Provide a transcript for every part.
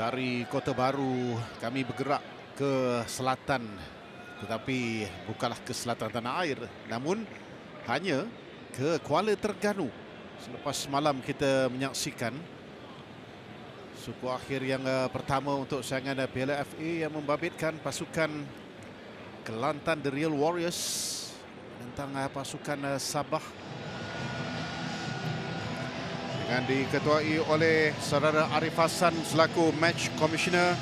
dari Kota Baru kami bergerak ke selatan. Tetapi bukanlah ke selatan tanah air namun hanya ke Kuala Terengganu. Selepas malam kita menyaksikan suku akhir yang uh, pertama untuk saingan uh, Piala FA yang membabitkan pasukan Kelantan The Real Warriors. Tentang uh, pasukan Sabah dengan diketuai oleh saudara Arif Hassan selaku match commissioner.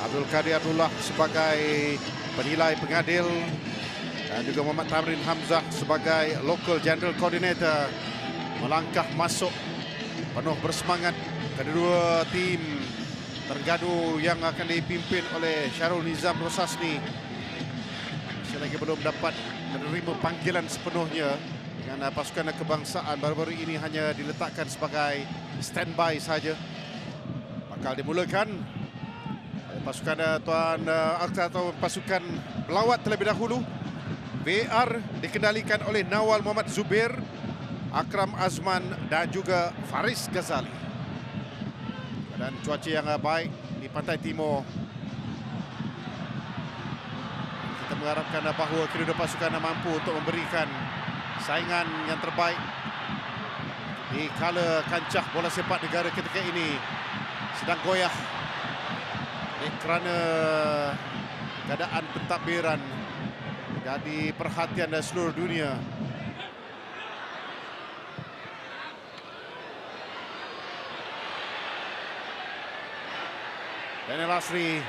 Abdul Kadir Abdullah sebagai penilai pengadil. Dan juga Muhammad Tamrin Hamzah sebagai local general coordinator melangkah masuk penuh bersemangat kedua tim Terengganu yang akan dipimpin oleh Syarul Nizam Rosasni. Masih lagi belum dapat menerima panggilan sepenuhnya dengan pasukan kebangsaan baru-baru ini hanya diletakkan sebagai standby saja bakal dimulakan pasukan Tuan atau pasukan pelawat terlebih dahulu VR dikendalikan oleh Nawal Muhammad Zubir Akram Azman dan juga Faris Ghazali. Dan cuaca yang baik di pantai timur. Mengharapkan bahawa kedua pasukan mampu untuk memberikan saingan yang terbaik. Di kala kancah bola sepak negara ketika ini. Sedang goyah. Kerana keadaan pentadbiran. Jadi perhatian dari seluruh dunia. Daniel Asri.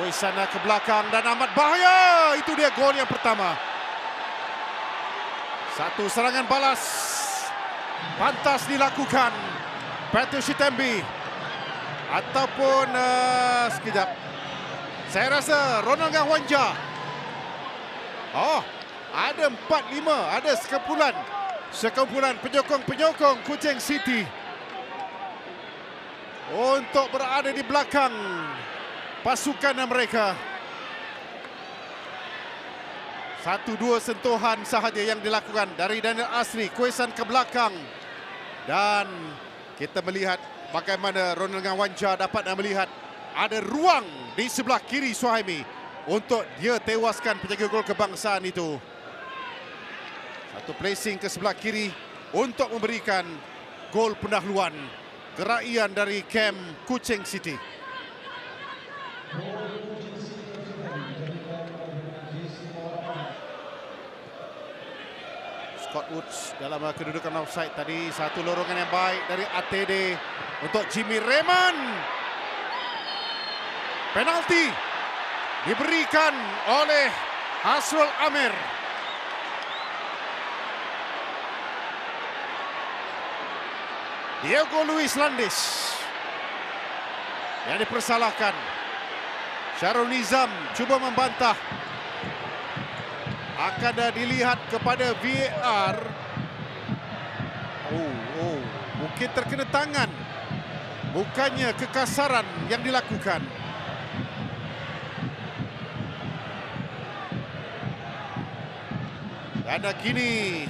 Waisana ke belakang dan amat bahaya. Itu dia gol yang pertama. Satu serangan balas. Pantas dilakukan. Petu Shitembi. Ataupun uh, sekejap. Saya rasa Ronald Gahwanja. Oh, ada empat lima. Ada sekumpulan. Sekumpulan penyokong-penyokong Kuching City untuk berada di belakang pasukan mereka. Satu dua sentuhan sahaja yang dilakukan dari Daniel Asri, kuesan ke belakang. Dan kita melihat bagaimana Ronald Ngawanja dapat melihat ada ruang di sebelah kiri Suhaimi untuk dia tewaskan penjaga gol kebangsaan itu. Satu placing ke sebelah kiri untuk memberikan gol pendahuluan keraian dari camp Kuching City. Scott Woods dalam kedudukan offside tadi. Satu lorongan yang baik dari ATD untuk Jimmy Raymond. Penalti diberikan oleh Hasrul Amir. Diego Luis Landis yang dipersalahkan. Syarul Nizam cuba membantah. Akan dilihat kepada VAR. Oh, oh, mungkin terkena tangan. Bukannya kekasaran yang dilakukan. Dan kini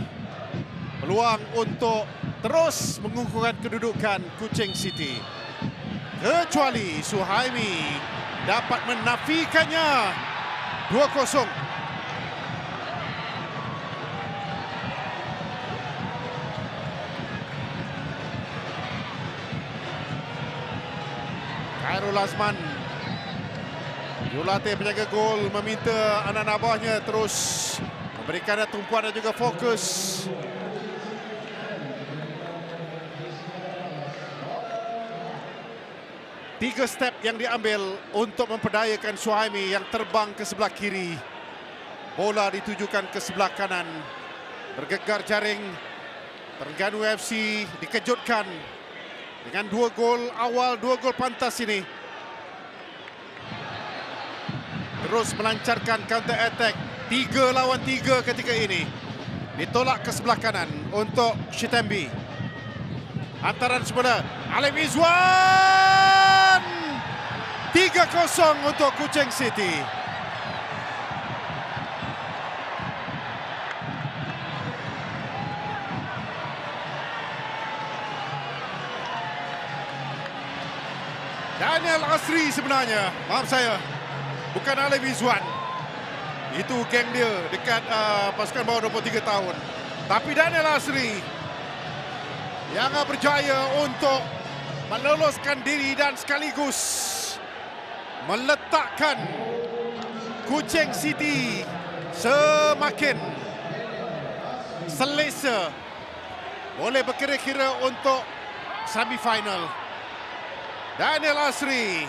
peluang untuk terus mengukuhkan kedudukan Kuching City. Kecuali Suhaimi dapat menafikannya 2-0. Khairul Azman Yulate penjaga gol meminta anak-anak bawahnya terus memberikan tumpuan dan juga fokus Tiga step yang diambil untuk memperdayakan Suhaimi yang terbang ke sebelah kiri. Bola ditujukan ke sebelah kanan. Bergegar jaring. Terengganu FC dikejutkan dengan dua gol awal, dua gol pantas ini. Terus melancarkan counter attack. Tiga lawan tiga ketika ini. Ditolak ke sebelah kanan untuk Shitembi. Antaran semula. Alim Izwan! 3-0 untuk Kuching City. Daniel Asri sebenarnya. Maaf saya. Bukan Alif Izwan. Itu geng dia dekat uh, pasukan bawah 23 tahun. Tapi Daniel Asri yang berjaya untuk meloloskan diri dan sekaligus meletakkan Kuching City semakin selesa boleh berkira-kira untuk semifinal. Daniel Asri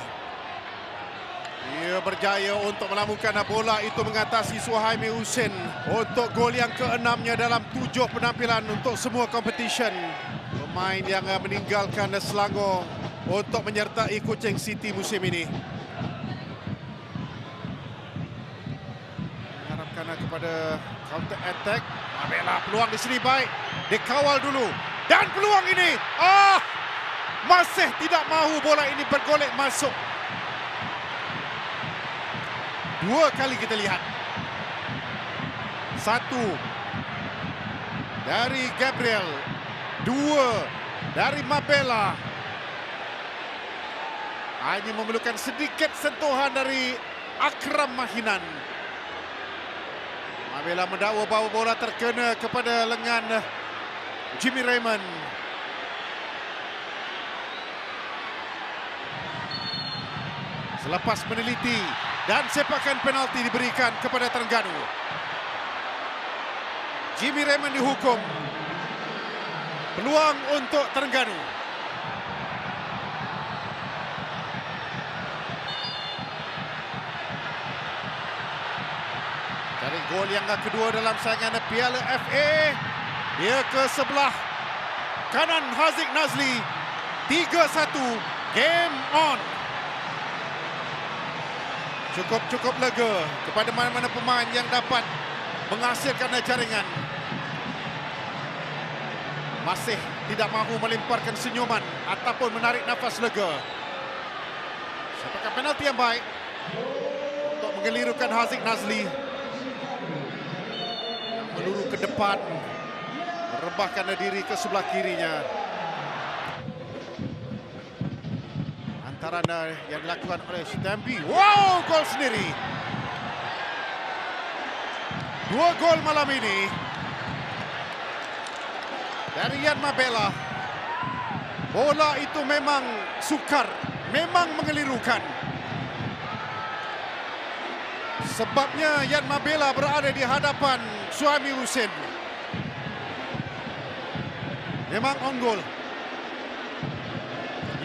ia berjaya untuk melamukan bola itu mengatasi Suhaimi Husin untuk gol yang keenamnya dalam tujuh penampilan untuk semua competition. Pemain yang meninggalkan Selangor untuk menyertai Kuching City musim ini. Harapkan kepada counter attack. Mabela peluang di sini baik. Dikawal dulu. Dan peluang ini. Ah! Masih tidak mahu bola ini bergolek masuk. Dua kali kita lihat. Satu dari Gabriel. Dua dari Mabela. Hanya memerlukan sedikit sentuhan dari Akram Mahinan. Mabela mendakwa bahawa bola terkena kepada lengan Jimmy Raymond. Selepas meneliti dan sepakan penalti diberikan kepada Terengganu. Jimmy Raymond dihukum. Peluang untuk Terengganu. Dari gol yang kedua dalam saingan Piala FA. Dia ke sebelah kanan Haziq Nazli. 3-1. Game on. Cukup-cukup lega kepada mana-mana pemain yang dapat menghasilkan jaringan. Masih tidak mahu melemparkan senyuman ataupun menarik nafas lega. Sepakat penalti yang baik untuk mengelirukan Haziq Nazli. Meluru ke depan. Merebahkan diri ke sebelah kirinya. Antaran yang dilakukan oleh Stampi. Wow, gol sendiri. Dua gol malam ini. Dari Yan Mabela. Bola itu memang sukar. Memang mengelirukan. Sebabnya Yan Mabela berada di hadapan suami Husin. Memang on goal.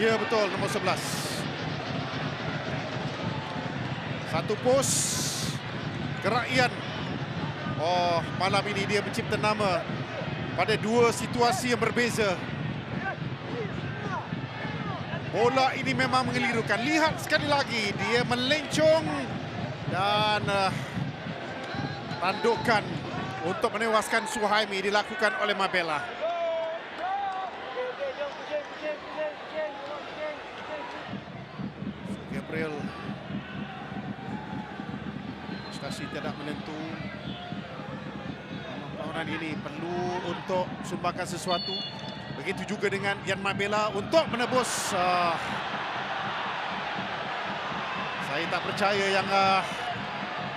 Ya betul nombor 11. Satu pos kerakyat. Oh, malam ini dia mencipta nama pada dua situasi yang berbeza. Bola ini memang mengelirukan. Lihat sekali lagi dia melencong dan uh, tandukan untuk menewaskan Suhaimi dilakukan oleh Mabela. Gabriel prestasi tidak menentu. Perlawanan ini perlu untuk sumbangkan sesuatu. Begitu juga dengan Yan Mabela untuk menebus uh, saya tak percaya yang uh,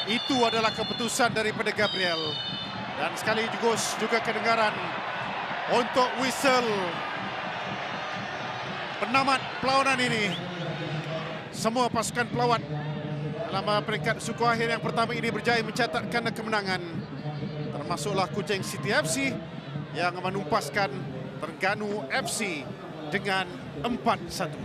itu adalah keputusan daripada Gabriel. Dan sekali juga juga kedengaran untuk whistle. Penamat perlawanan ini. Semua pasukan pelawat dalam peringkat suku akhir yang pertama ini berjaya mencatatkan kemenangan termasuklah Kuching City FC yang menumpaskan Terengganu FC dengan 4-1.